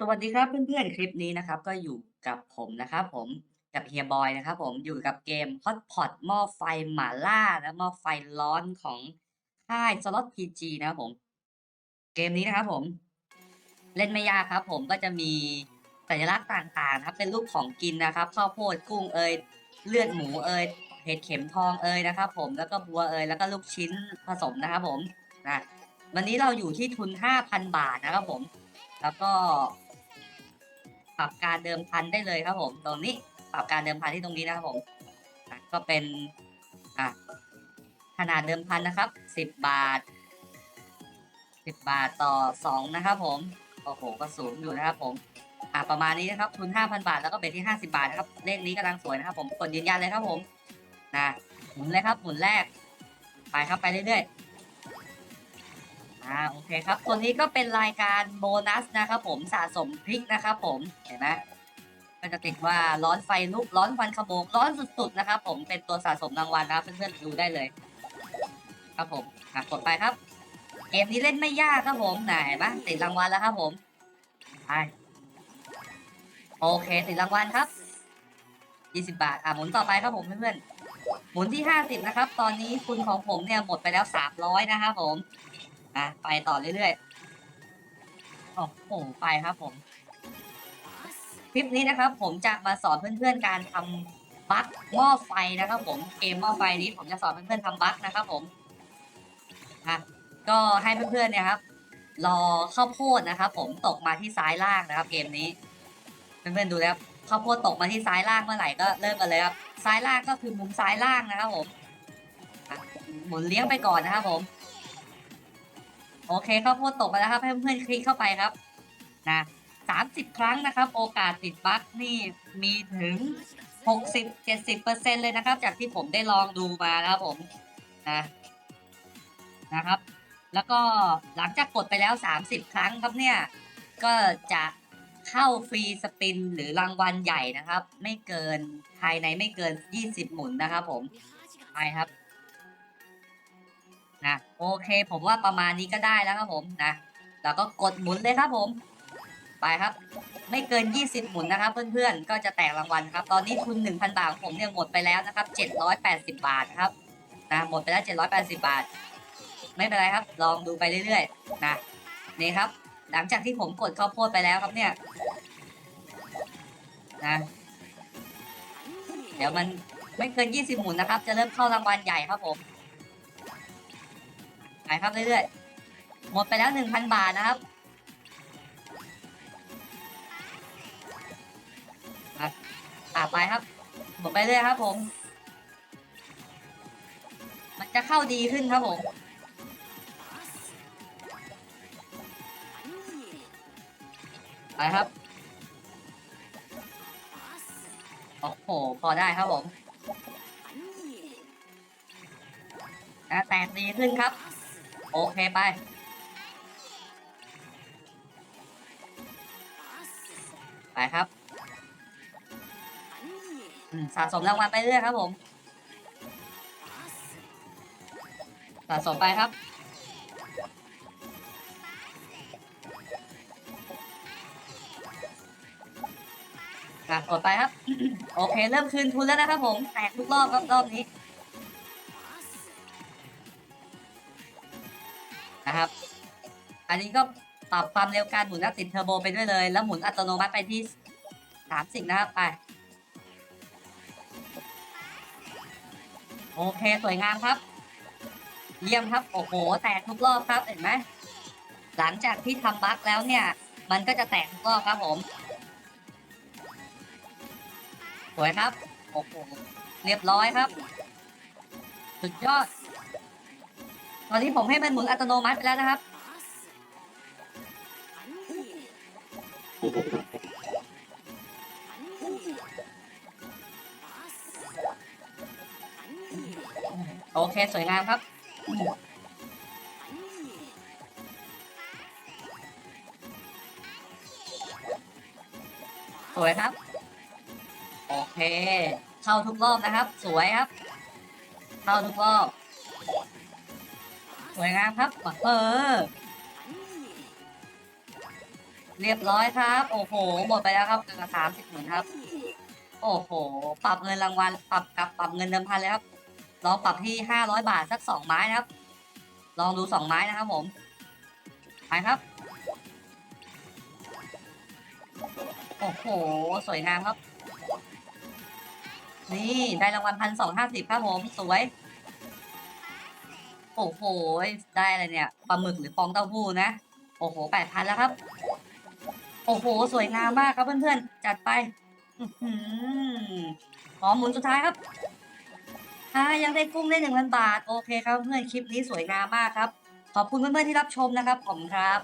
สวัสดีครับเพื่อนๆ คลิปนี้นะครับ ก็อยู่กับผมนะครับ ผมกับเฮียบอยนะครับ ผมอยู่กับเกม Hotpot หม้อไฟหม่าล่าและหม้อไฟร้อนของค่าย Slot PG นะครับผม เกมนี้นะครับ ผม เล่นไม่ยากครับ ผมก็จะมีสัญลักษณ์ต่างๆนะครับ เป็นรูปของกินนะครับข้าวโพดกุ้งเอยเลือดหมูเอยเห็ดเข็มทองเอยนะครับ ผมแล้วก็บัวเอยแล้วก็ลูกชิ้นผสมนะครับ ผมนะวันนี้เราอยู่ที่ทุน 5,000 บาทนะครับ ผม แล้วก็ ปรับการเดิมพันได้เลยครับผมตรงนี้ปรับการเดิมพันที่ตรงนี้นะครับผมก็เป็นขนาดเดิมพันนะครับสิบบาทสิบบาทต่อสองนะครับผมโอ้โหก็สูงอยู่นะครับผมอะประมาณนี้นะครับทุนห้าพันบาทแล้วก็เบ็ดที่ห้าสิบาทนะครับเลขนี้กำลังสวยนะครับผมกดยืนยันเลยครับผมนะหมุนเลยครับหมุนแรกไปครับไปเรื่อยๆ อ่าโอเคครับตัวนี้ก็เป็นรายการโบนัสนะครับผมสะสมพริกนะครับผมเห็นไหมก็จะติดว่าร้อนไฟลุกร้อนฟันขโมงร้อนสุดๆนะครับผมเป็นตัวสะสมรางวัลนะครับเพื่อนๆดูได้เลย ครับผมอะกดไปครับ เกมนี้เล่นไม่ยากครับผมไหนเห็นไหมติดรางวัลแล้วครับผมไปโอเคติดรางวัลครับ20 บาทอะหมุนต่อไปครับผมเพื่อนๆหมุนที่ 50 นะครับ ตอนนี้คุณของผมเนี่ยหมดไปแล้ว 300 นะครับผม อะไปต่อเรื่อยๆ โอ้โห ไปครับผม คลิปนี้นะครับ ผมจะมาสอนเพื่อนๆการทำบั๊กหม้อไฟนะครับผม เกมหม้อไฟนี้ผมจะสอนเพื่อนๆทำบั๊กนะครับผมอะก็ให้เพื่อนๆเนี่ยครับ รอข้าวโพดนะครับ ผมตกมาที่ซ้ายล่างนะครับ เกมนี้ เพื่อนๆดูนะครับข้าวโพดตกมาที่ซ้ายล่างเมื่อไหร่ก็เริ่มกันเลยครับ ซ้ายล่างก็คือมุมซ้ายล่างนะครับผมหมุนเลี้ยงไปก่อนนะครับผม โอเคข้าวโพดตกไปแล้วครับให้เพื่อนๆคลิกเข้าไปครับนะสามสิบครั้งนะครับ โอกาสติดบั๊กนี่มีถึงหกสิบเจ็ดสิบเปอร์เซ็นเลยนะครับ จากที่ผมได้ลองดูมาครับผมนะนะครับ แล้วก็หลังจากกดไปแล้วสามสิบครั้งครับเนี่ย ก็จะเข้าฟรีสปินหรือรางวัลใหญ่นะครับ ไม่เกินภายในไม่เกินยี่สิบหมุนนะครับผมไปครับ นะโอเคผมว่าประมาณนี้ก็ได้แล้วครับผมนะแล้วก็กดหมุนเลยครับผม ไปครับ ไม่เกิน 20 หมุนนะครับ เพื่อนๆก็จะแตกรางวัลครับ ตอนนี้ทุน 1,000 บาทของผมเนี่ยหมดไปแล้วนะครับ 780 บาทครับนะหมดไปแล้ว 780 บาท ไม่เป็นไรครับ ลองดูไปเรื่อยๆนะนี่ครับ หลังจากที่ผมกดข้าวโพดไปแล้วครับเนี่ยนะเดี๋ยวมันไม่เกิน 20 หมุนนะครับ จะเริ่มเข้ารางวัลใหญ่ครับผม ไปครับเรื่อยๆ หมดไปแล้วหนึ่งพันบาทนะครับครับอ่าไปครับ หมดไปเรื่อยครับผม มันจะเข้าดีขึ้นครับผมไปครับ โอ้โห พอได้ครับผมแตกดีขึ้นครับ โอเคไป ไปครับสะสมรางวัลไปเรื่อยครับผม สะสมไปครับ อะกดไปครับ โอเค เริ่มคืนทุนแล้วนะครับผม แตกทุกรอบครับรอบนี้ อันนี้ก็ปรับความเร็วการหมุนและติดเทอร์โบไปด้วยเลย แล้วหมุนอัตโนมัติไปที่30นะครับไป โอเคสวยงามครับ เยี่ยมครับ โอ้โห แตกทุกรอบครับเห็นไหมหลังจากที่ทำบั๊กแล้วเนี่ย มันก็จะแตกทุกรอบครับผม สวยครับ โอ้โห เรียบร้อยครับ สุดยอด ตอนนี้ผมให้มันหมุนอัตโนมัติไปแล้วนะครับ โอเค สวยงามครับ สวยครับ โอเค เข้าทุกรอบนะครับ สวยครับ เข้าทุกรอบ สวยงามครับ เออ เรียบร้อยครับ โอ้โห หมดไปแล้วครับสามสิบหมื่นครับ โอ้โห ปรับเงินรางวัล ปรับกลับปรับเงินเดิมพันเลยครับ ลองปรับที่ห้าร้อยบาทสักสองไม้นะครับ ลองดูสองไม้นะครับผม ไปครับ โอ้โห สวยงามครับ นี่ได้รางวัลพันสองห้าสิบครับผม สวย โอ้โห ได้อะไรเนี่ย ปลาหมึกหรือฟองเต้าหู้นะ โอ้โหแปดพันแล้วครับ โอ้โห สวยงามมากครับเพื่อนๆ จัดไปอื้อหือมหมุนสุดท้ายครับอ่ายังได้กุ้งได้หนึ่งพันบาท โอเคครับเพื่อนคลิปนี้สวยงามมากครับ ขอบคุณเพื่อนๆที่รับชมนะครับผมครับ